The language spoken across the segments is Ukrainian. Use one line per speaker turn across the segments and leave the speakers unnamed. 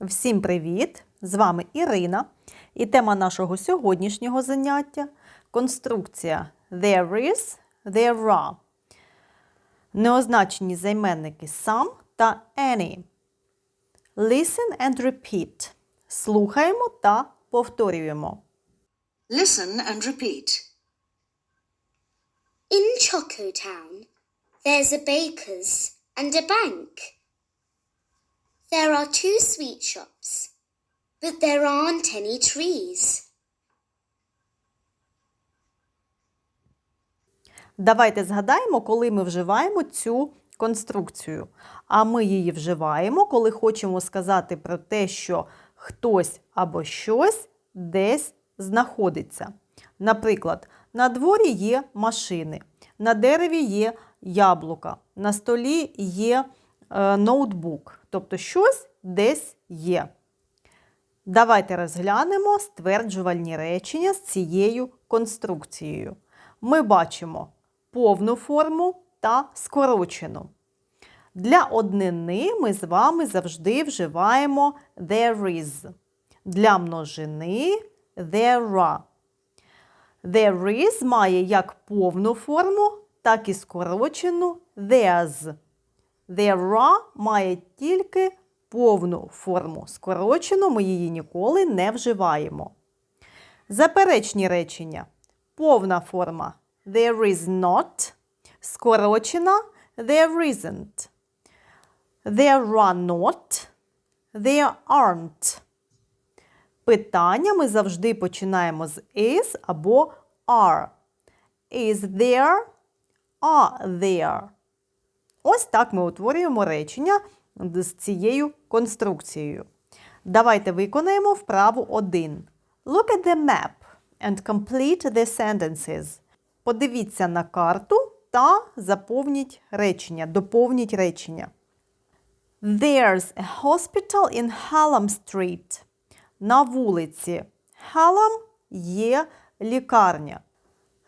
Всім привіт! З вами Ірина. І тема нашого сьогоднішнього заняття конструкція there is, there are. Неозначені займенники some та any. Listen and repeat. Слухаємо та повторюємо.
Listen and repeat.
In Choco Town, there's a baker's and a bank. There are two sweet shops, but there aren't any trees.
Давайте згадаємо, коли ми вживаємо цю конструкцію. А ми її вживаємо, коли хочемо сказати про те, що хтось або щось десь знаходиться. Наприклад, на дворі є машини, на дереві є яблука, на столі є е, ноутбук, тобто щось десь є. Давайте розглянемо стверджувальні речення з цією конструкцією. Ми бачимо повну форму та скорочену. Для однини ми з вами завжди вживаємо there is. Для множини there are. There is має як повну форму, так і скорочену there's. There має тільки повну форму. Скорочену ми її ніколи не вживаємо. Заперечні речення. Повна форма there is not. Скорочена there isn't. There are not. There aren't. Питання ми завжди починаємо з is або are. Is there? Are there? Ось так ми утворюємо речення з цією конструкцією. Давайте виконаємо вправу 1. Look at the map and complete the sentences. Подивіться на карту та заповніть речення, доповніть речення. There's a hospital in Hallam Street. На вулиці Hallam є лікарня.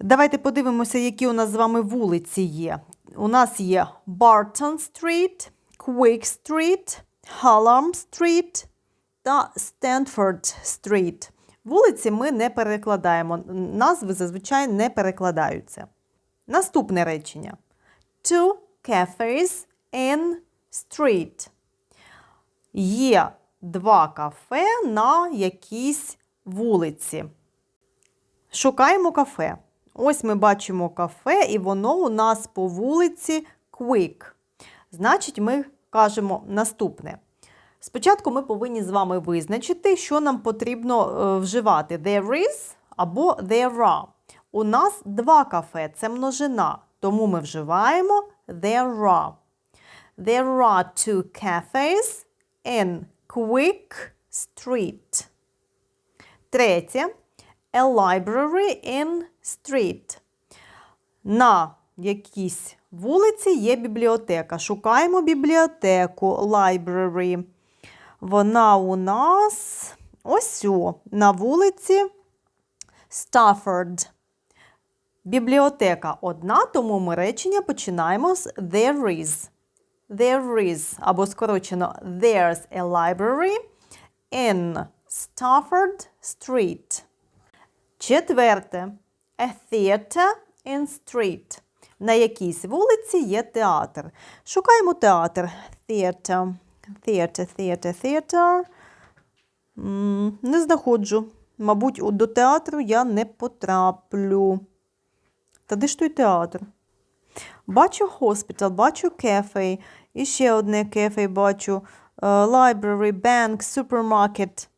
Давайте подивимося, які у нас з вами вулиці є. У нас є Barton Street, Quick Street, Hallam Street та Stanford Street. Вулиці ми не перекладаємо. Назви зазвичай не перекладаються. Наступне речення. Two cafes in street. Є два кафе на якійсь вулиці. Шукаємо кафе. Ось ми бачимо кафе, і воно у нас по вулиці Quick. Значить, ми кажемо наступне. Спочатку ми повинні з вами визначити, що нам потрібно е, вживати: there is або there are. У нас два кафе це множина, тому ми вживаємо there are. There are two cafes in Quick Street. Третє. A library in street. На якійсь вулиці є бібліотека. Шукаємо бібліотеку library. Вона у нас ось о, на вулиці Stafford. Бібліотека одна, тому ми речення починаємо з there is. There is, або скорочено there's a library in Stafford Street. Четверте. A theater in street. На якійсь вулиці є театр. Шукаємо театр. Theater. Theater, theater, theater. Не знаходжу. Мабуть, до театру я не потраплю. Та де ж той театр? Бачу hospital, бачу кефе. І ще одне кефе бачу. Е, Library, bank, supermarket.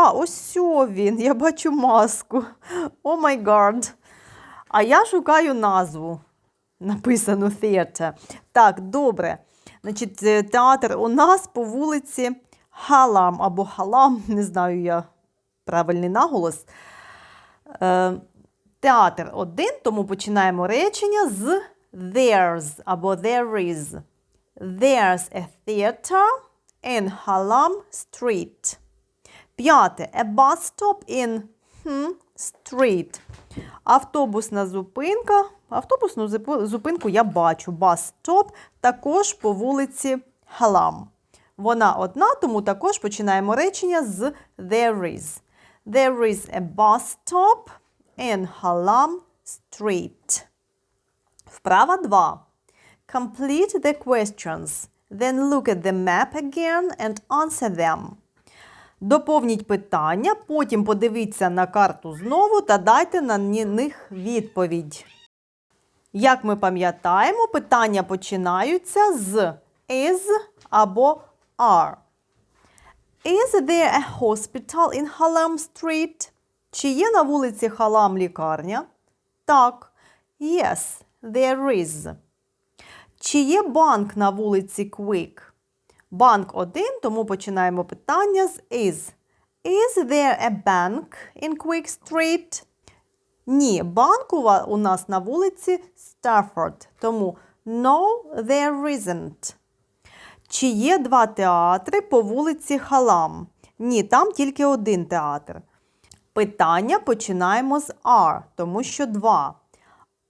А, ось він. Я бачу маску. О май гад. А я шукаю назву. Написано theater. Так, добре. Значить, е, театр у нас по вулиці Халам або Халам, не знаю я правильний наголос. Е, театр один, тому починаємо речення з there's або there is. There's a theater in Hallam Street. П'яте. A bus stop in hmm, street. Автобусна зупинка. Автобусну зупинку я бачу. Bus stop також по вулиці Халам. Вона одна, тому також починаємо речення з there is. There is a bus stop in Hallam Street. Вправа 2. Complete the questions. Then look at the map again and answer them. Доповніть питання, потім подивіться на карту знову та дайте на них відповідь. Як ми пам'ятаємо, питання починаються з is або are. Is there a hospital in Hallam Street? Чи є на вулиці Халам лікарня? Так. Yes, there is. Чи є банк на вулиці Quick? Банк один, тому починаємо питання з is. Is there a bank in Quick Street? Ні, банк у нас на вулиці Stafford, тому no, there isn't. Чи є два театри по вулиці Халам? Ні, там тільки один театр. Питання починаємо з are, тому що два.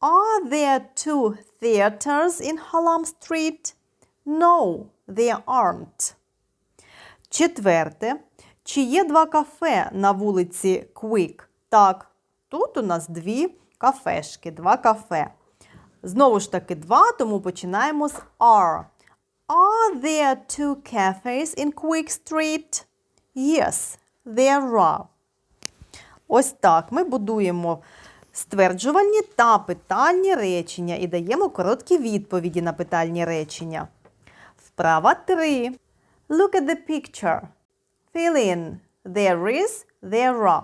Are there two theaters in Hallam Street? No, there aren't. Четверте. Чи є два кафе на вулиці Quick? Так, тут у нас дві кафешки, два кафе. Знову ж таки, два, тому починаємо з are. Are there two cafes in Quick Street? Yes, there are. Ось так ми будуємо стверджувальні та питальні речення і даємо короткі відповіді на питальні речення. Вправа 3. Look at the picture. Fill in. There is, there are.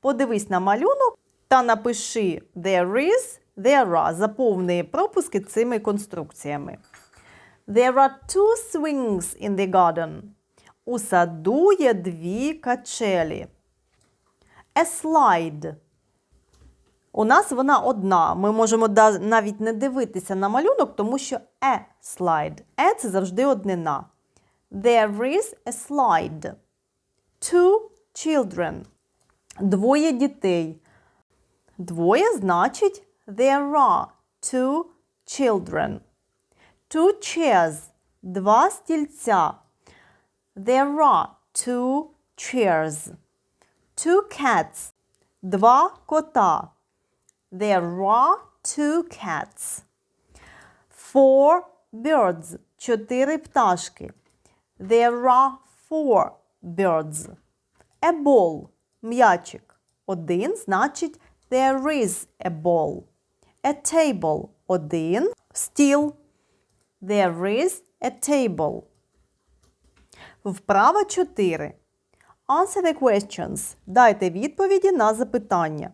Подивись на малюнок та напиши there is, there are. Заповни пропуски цими конструкціями. There are two swings in the garden. У саду є дві качелі. A slide. У нас вона одна. Ми можемо навіть не дивитися на малюнок, тому що a slide. E – це завжди однина. There is a slide. Two children. Двоє дітей. Двоє значить there are two children. Two chairs. Два стільця. There are two chairs. Two cats. Два кота. There are two cats. Four birds. Чотири пташки. There are four birds. A ball. М'ячик. Один значить there is a ball. A table. Один. Стіл. There is a table. Вправа 4. Answer the questions. Дайте відповіді на запитання.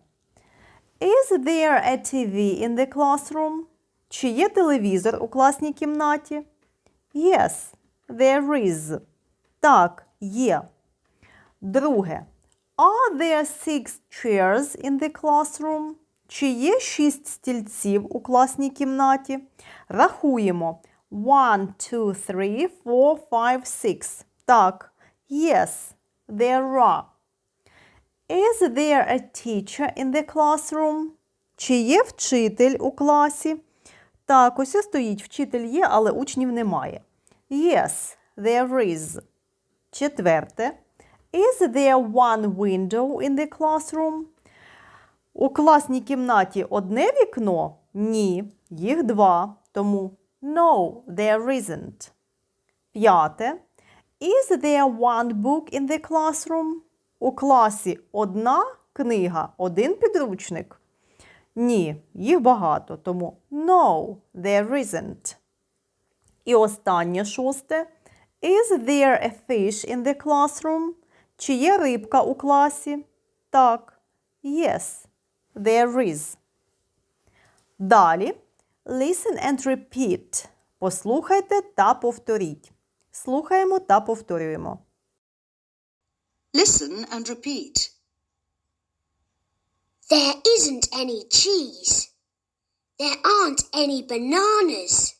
Is there a TV in the classroom? Чи є телевізор у класній кімнаті? Yes, there is. Так, є. Друге. Are there six chairs in the classroom? Чи є шість стільців у класній кімнаті? Рахуємо. One, two, three, four, five, six. Так. Yes, there are. Is there a teacher in the classroom? Чи є вчитель у класі? Так, ось стоїть вчитель є, але учнів немає. Yes, there is. Четверте. Is there one window in the classroom? У класній кімнаті одне вікно? Ні, їх два. Тому no, there isn't. П'яте. Is there one book in the classroom? У класі одна книга, один підручник? Ні, їх багато, тому no, there isn't. І останнє шосте. Is there a fish in the classroom? Чи є рибка у класі? Так. Yes, there is. Далі. Listen and repeat. Послухайте та повторіть. Слухаємо та повторюємо.
Listen and repeat.
There isn't any cheese. There aren't any bananas.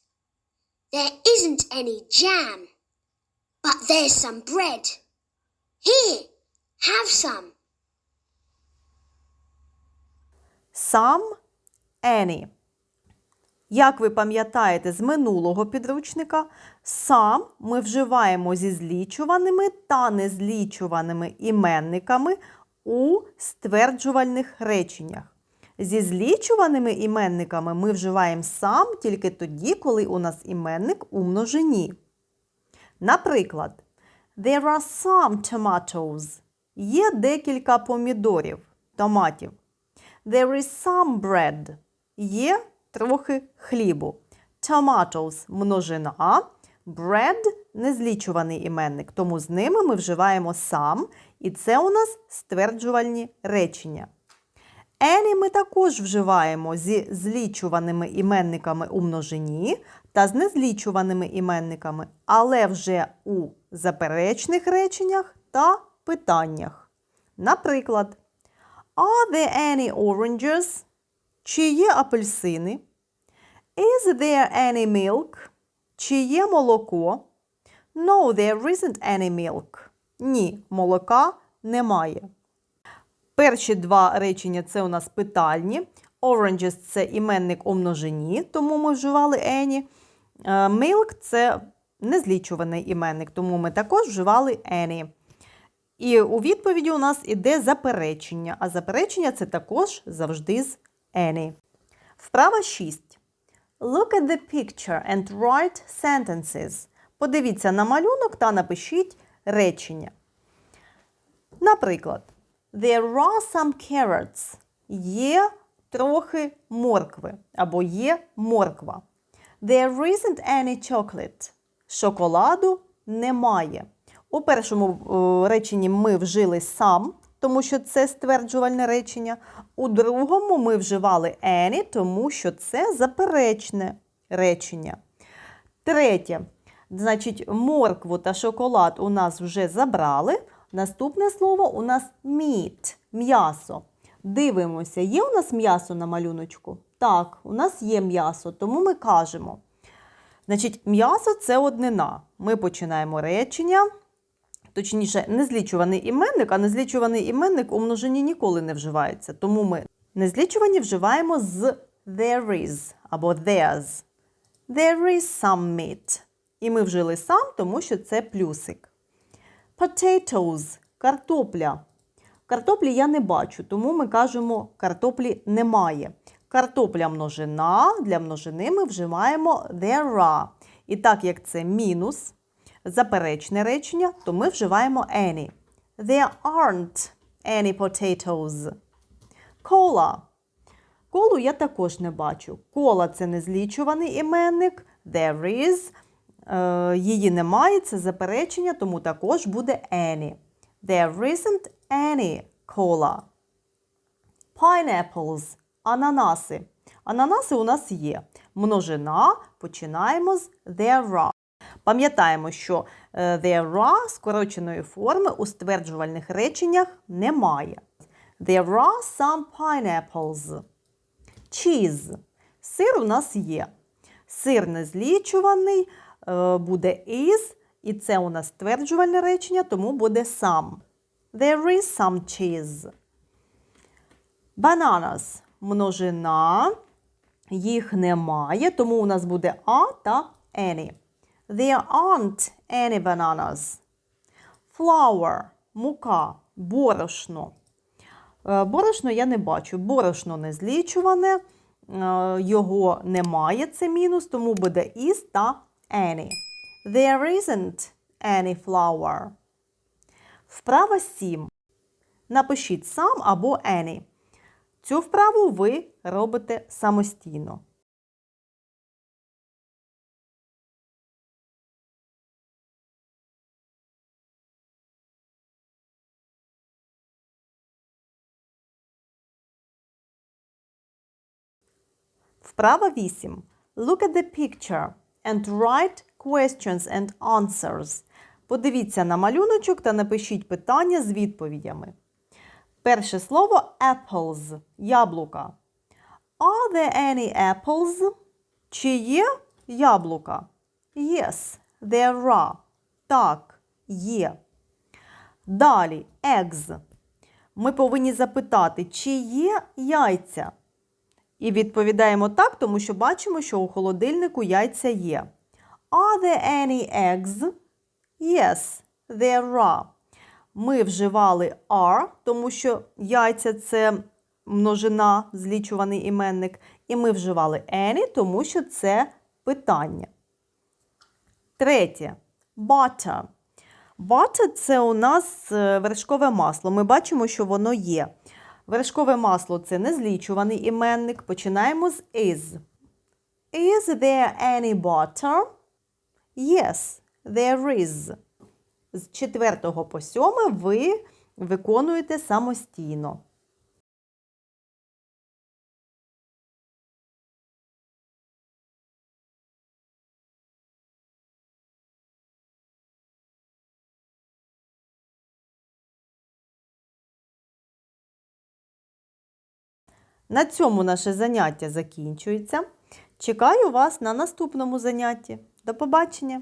There isn't any jam. But there's some bread. Here, have some.
Some, any. Як ви пам'ятаєте з минулого підручника, сам ми вживаємо зі злічуваними та незлічуваними іменниками у стверджувальних реченнях. Зі злічуваними іменниками ми вживаємо сам тільки тоді, коли у нас іменник у множині. Наприклад, There are some tomatoes. Є декілька помідорів, томатів. There is some bread. Є трохи хлібу. Tomatoes – множина, bread – незлічуваний іменник, тому з ними ми вживаємо сам, і це у нас стверджувальні речення. Any ми також вживаємо зі злічуваними іменниками у множині та з незлічуваними іменниками, але вже у заперечних реченнях та питаннях. Наприклад, Are there any oranges? Чи є апельсини? Is there any milk? Чи є молоко? No, there isn't any milk. Ні, молока немає. Перші два речення це у нас питальні. Oranges – це іменник у множині, тому ми вживали any. Е, Milk – це незлічуваний іменник, тому ми також вживали any. І у відповіді у нас іде заперечення, а заперечення це також завжди з any. Вправа 6. Look at the picture and write sentences. Подивіться на малюнок та напишіть речення. Наприклад, There are some carrots. Є трохи моркви або є морква. There isn't any chocolate. Шоколаду немає. У першому е, реченні ми вжили сам, тому що це стверджувальне речення. У другому ми вживали any, тому що це заперечне речення. Третє. Значить, моркву та шоколад у нас вже забрали. Наступне слово у нас meat – м'ясо. Дивимося, є у нас м'ясо на малюночку? Так, у нас є м'ясо, тому ми кажемо. Значить, м'ясо це однина. Ми починаємо речення. Точніше, незлічуваний іменник, а незлічуваний іменник у множині ніколи не вживається. Тому ми незлічувані вживаємо з there is або there's. There is some meat. І ми вжили сам, тому що це плюсик. Potatoes – картопля. Картоплі я не бачу, тому ми кажемо картоплі немає. Картопля множина, для множини ми вживаємо there are. І так як це мінус, заперечне речення, то ми вживаємо any. There aren't any potatoes. Кола. Колу я також не бачу. Кола це незлічуваний іменник. There is. Е, її немає, це заперечення, тому також буде any. There isn't any cola. Pineapples – ананаси. Ананаси у нас є. Множина починаємо з there are. Пам'ятаємо, що е, there are скороченої форми у стверджувальних реченнях немає. There are some pineapples. Cheese. Сир у нас є. Сир незлічуваний, е, буде is, і це у нас стверджувальне речення, тому буде some. There is some cheese. Bananas – множина. Їх немає, тому у нас буде a та any. There aren't any bananas. Flour – мука, борошно. Е, Борошно я не бачу. Борошно не злічуване, е, його немає, це мінус, тому буде is та any. There isn't any flour. Вправа 7. Напишіть сам або any. Цю вправу ви робите самостійно. Вправа 8. Look at the picture and write questions and answers. Подивіться на малюночок та напишіть питання з відповідями. Перше слово apples – яблука. Are there any apples? Чи є яблука? Yes, there are. Так, є. Далі eggs. Ми повинні запитати, чи є яйця. І відповідаємо так, тому що бачимо, що у холодильнику яйця є. Are there any eggs? Yes, there are. Ми вживали are, тому що яйця це множина, злічуваний іменник. І ми вживали any, тому що це питання. Третє. Butter. Butter – це у нас е, вершкове масло. Ми бачимо, що воно є. Вершкове масло це незлічуваний іменник. Починаємо з is. Is there any butter? Yes, there is. З 4 по 7 ви виконуєте самостійно. На цьому наше заняття закінчується. Чекаю вас на наступному занятті. До побачення!